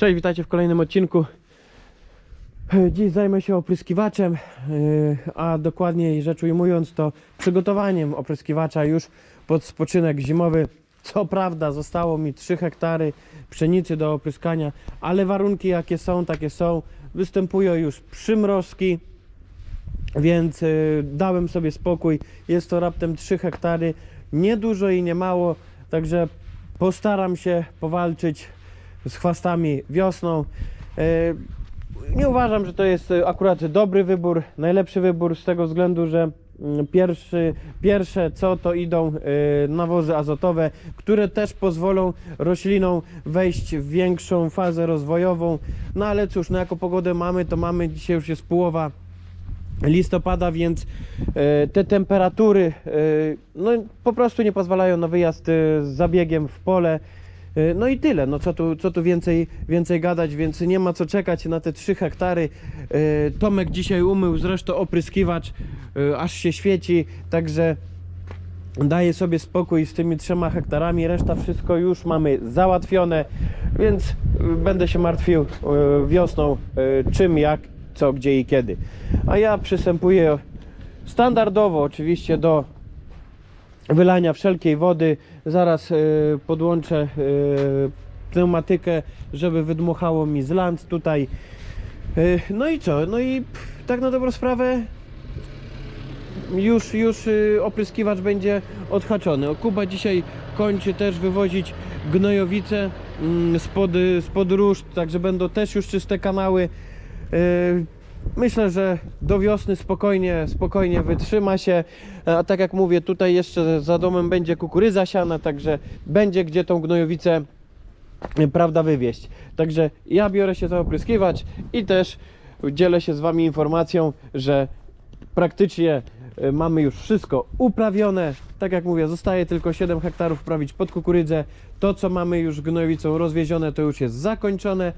Cześć, witajcie w kolejnym odcinku. Dziś zajmę się opryskiwaczem, yy, a dokładniej rzecz ujmując to przygotowaniem opryskiwacza już pod spoczynek zimowy. Co prawda zostało mi 3 hektary pszenicy do opryskania, ale warunki jakie są, takie są. Występują już przymrozki, więc y, dałem sobie spokój. Jest to raptem 3 hektary, nie dużo i nie mało, także postaram się powalczyć z chwastami wiosną. Y, Nie uważam, że to jest akurat dobry wybór, najlepszy wybór z tego względu, że mm, pierwszy, pierwsze co to idą y, nawozy azotowe, które też pozwolą roślinom wejść w większą fazę rozwojową. No ale cóż, no jako pogodę mamy, to mamy, dzisiaj już jest połowa listopada, więc e, te temperatury e, no, po prostu nie pozwalają na wyjazd e, z zabiegiem w pole. E, No i tyle, no co tu, co tu więcej, więcej gadać, więc nie ma co czekać na te 3 hektary. E, Tomek dzisiaj umył zresztą opryskiwacz, e, aż się świeci, także daję sobie spokój z tymi trzema hektarami, reszta wszystko już mamy załatwione, więc będę się martwił wiosną czym, jak, co, gdzie i kiedy. A ja przystępuję standardowo oczywiście do wylania wszelkiej wody. Zaraz y, podłączę y, pneumatykę, żeby wydmuchało mi z lanc tutaj. Y, no i co? No i tak na dobrą sprawę już, już opryskiwacz będzie odhaczony. Kuba dzisiaj kończy też wywozić gnojowice mm, spod, spod róż, także będą też już czyste kanały. Myślę, że do wiosny spokojnie, spokojnie wytrzyma się. A tak jak mówię, tutaj jeszcze za domem będzie kukurydza siana, także będzie gdzie tą gnojowicę y, prawda wywieźć. Także ja biorę się za opryskiwacz i też dzielę się z Wami informacją, że praktycznie y, mamy już wszystko uprawione. Tak jak mówię, zostaje tylko 7 hektarów wprawić pod kukurydzę. To, co mamy już gnojowicą rozwiezione, to już jest zakończone.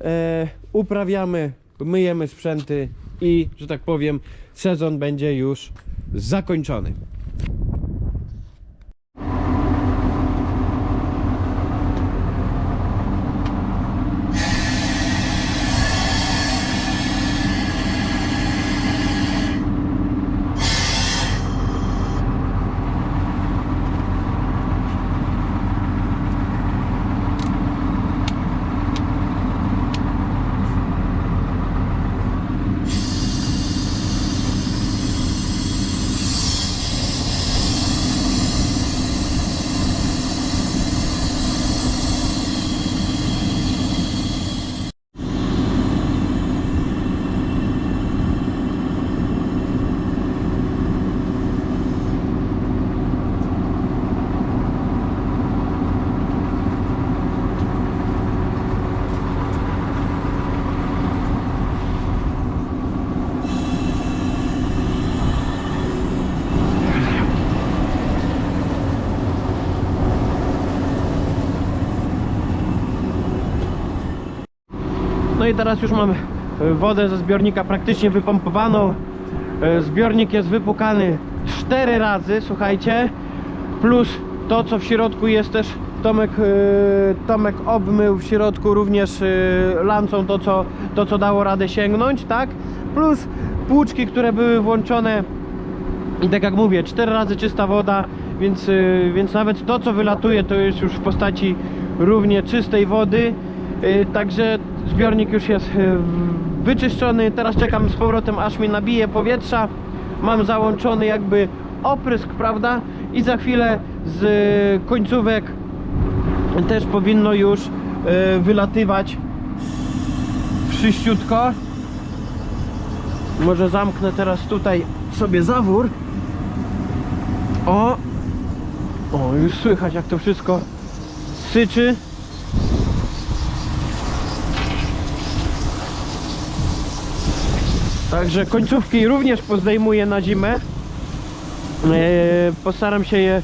E, uprawiamy, myjemy sprzęty i, że tak powiem, sezon będzie już zakończony. I teraz już mamy e, wodę ze zbiornika praktycznie wypompowaną. E, Zbiornik jest wypukany 4 razy, słuchajcie. Plus to, co w środku jest też Tomek, e, Tomek obmył w środku również lancą to co, to, co dało radę sięgnąć, tak? Plus płuczki, które były włączone i tak jak mówię, 4 razy czysta woda, więc, więc nawet to co wylatuje to jest już w postaci równie czystej wody. Y, Także zbiornik już jest y, wyczyszczony. Teraz czekam z powrotem aż mi nabije powietrza. Mam załączony jakby oprysk, prawda? I za chwilę z y, końcówek też powinno już wylatywać wszyściutko. Może zamknę teraz tutaj sobie zawór. O! O, już słychać jak to wszystko syczy. Także końcówki również pozdejmuję na zimę. E, postaram się je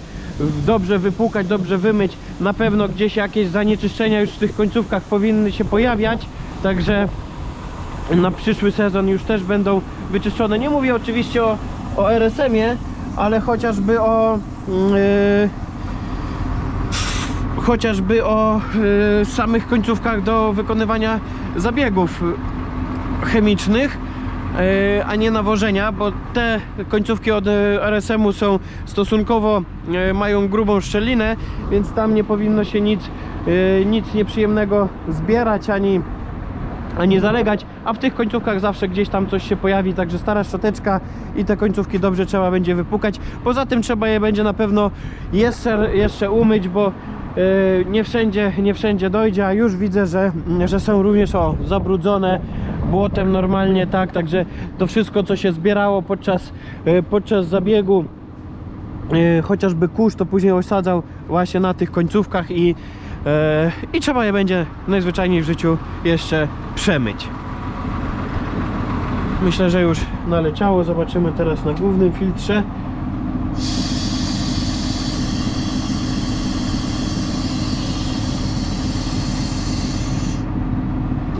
dobrze wypłukać, dobrze wymyć. Na pewno gdzieś jakieś zanieczyszczenia już w tych końcówkach powinny się pojawiać. Także na przyszły sezon już też będą wyczyszczone. Nie mówię oczywiście o, o RSM-ie, ale chociażby o yy, chociażby o y, samych końcówkach do wykonywania zabiegów chemicznych, a nie nawożenia, bo te końcówki od y, RSM-u są stosunkowo, y, mają grubą szczelinę, więc tam nie powinno się nic, nic nieprzyjemnego zbierać ani ani zalegać, a w tych końcówkach zawsze gdzieś tam coś się pojawi, także stara szczoteczka i te końcówki dobrze trzeba będzie wypukać. Poza tym trzeba je będzie na pewno jeszcze, jeszcze umyć, bo nie wszędzie, nie wszędzie dojdzie, a już widzę, że, że są również o, zabrudzone błotem normalnie, tak, także to wszystko co się zbierało podczas, yy, podczas zabiegu e, chociażby kurz to później osadzał właśnie na tych końcówkach i, e, i trzeba je będzie najzwyczajniej w życiu jeszcze przemyć. Myślę, że już naleciało. Zobaczymy teraz na głównym filtrze.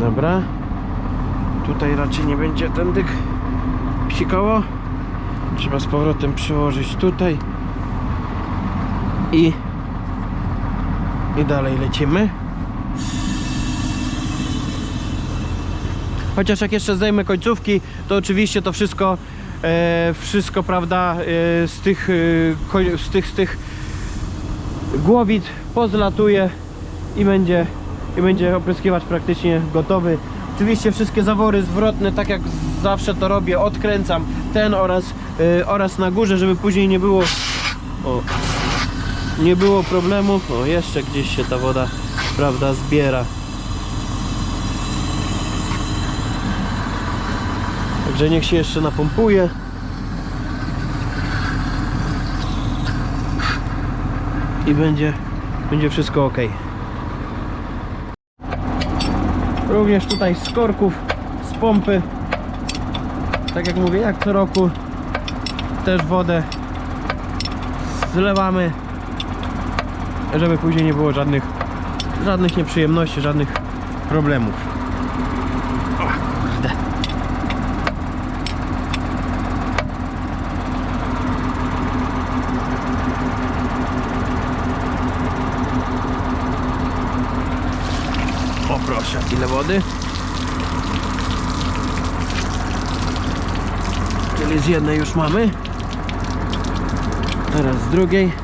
Dobra. Tutaj raczej nie będzie tędy psikało. Trzeba z powrotem przyłożyć tutaj i i dalej lecimy. Chociaż jak jeszcze zdejmę końcówki, to oczywiście to wszystko e, wszystko, prawda, e, z tych, e, z tych z tych głowic pozlatuje i będzie i będzie opryskiwacz praktycznie gotowy. Oczywiście wszystkie zawory zwrotne, tak jak zawsze to robię, odkręcam ten oraz, y, oraz na górze, żeby później nie było o, nie było problemu. O, jeszcze gdzieś się ta woda, prawda, zbiera. Także niech się jeszcze napompuje. I będzie, będzie wszystko ok. Również tutaj z korków, z pompy. Tak jak mówię, jak co roku też wodę zlewamy, żeby później nie było żadnych żadnych nieprzyjemności, żadnych problemów. Proszę, ile wody? Czyli z jednej już mamy. Teraz z drugiej.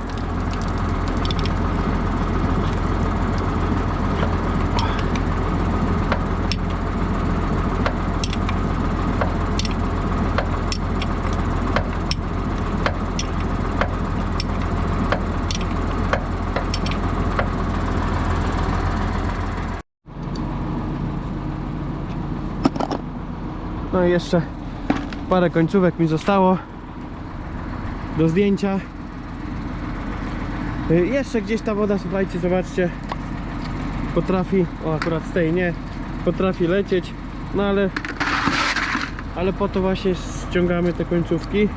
No i jeszcze parę końcówek mi zostało do zdjęcia. Y, Jeszcze gdzieś ta woda, słuchajcie, zobaczcie, potrafi, o akurat z tej nie, potrafi lecieć, no ale, ale po to właśnie ściągamy te końcówki,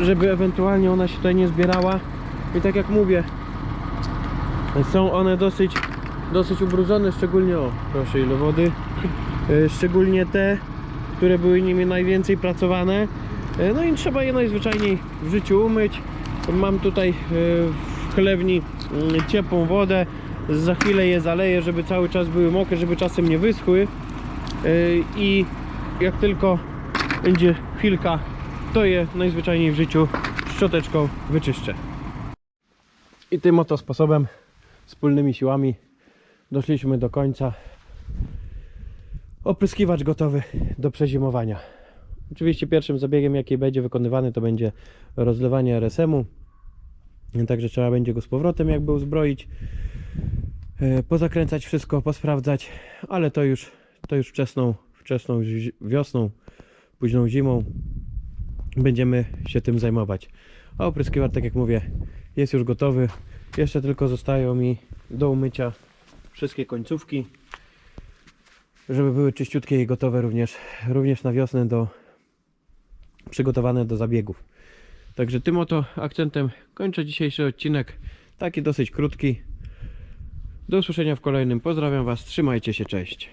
żeby ewentualnie ona się tutaj nie zbierała. I tak jak mówię, są one dosyć, dosyć ubrudzone, szczególnie, o proszę ile wody, szczególnie te, które były nimi najwięcej pracowane. E, No i trzeba je najzwyczajniej w życiu umyć. Mam tutaj e, w chlewni mm, ciepłą wodę. Za chwilę je zaleję, żeby cały czas były mokre, żeby czasem nie wyschły. E, I jak tylko będzie chwilka, to je najzwyczajniej w życiu szczoteczką wyczyszczę. I tym oto sposobem, wspólnymi siłami doszliśmy do końca. Opryskiwacz gotowy do przezimowania. Oczywiście pierwszym zabiegiem jaki będzie wykonywany to będzie rozlewanie RSM-u. Także trzeba będzie go z powrotem jakby uzbroić. e, Pozakręcać wszystko, posprawdzać, ale to już, to już wczesną, wczesną wiosną, późną zimą będziemy się tym zajmować. A opryskiwacz, tak jak mówię, jest już gotowy. Jeszcze tylko zostają mi do umycia wszystkie końcówki żeby były czyściutkie i gotowe również, również na wiosnę do przygotowane do zabiegów. Także tym oto akcentem kończę dzisiejszy odcinek. Taki dosyć krótki. Do usłyszenia w kolejnym. Pozdrawiam Was. Trzymajcie się. Cześć.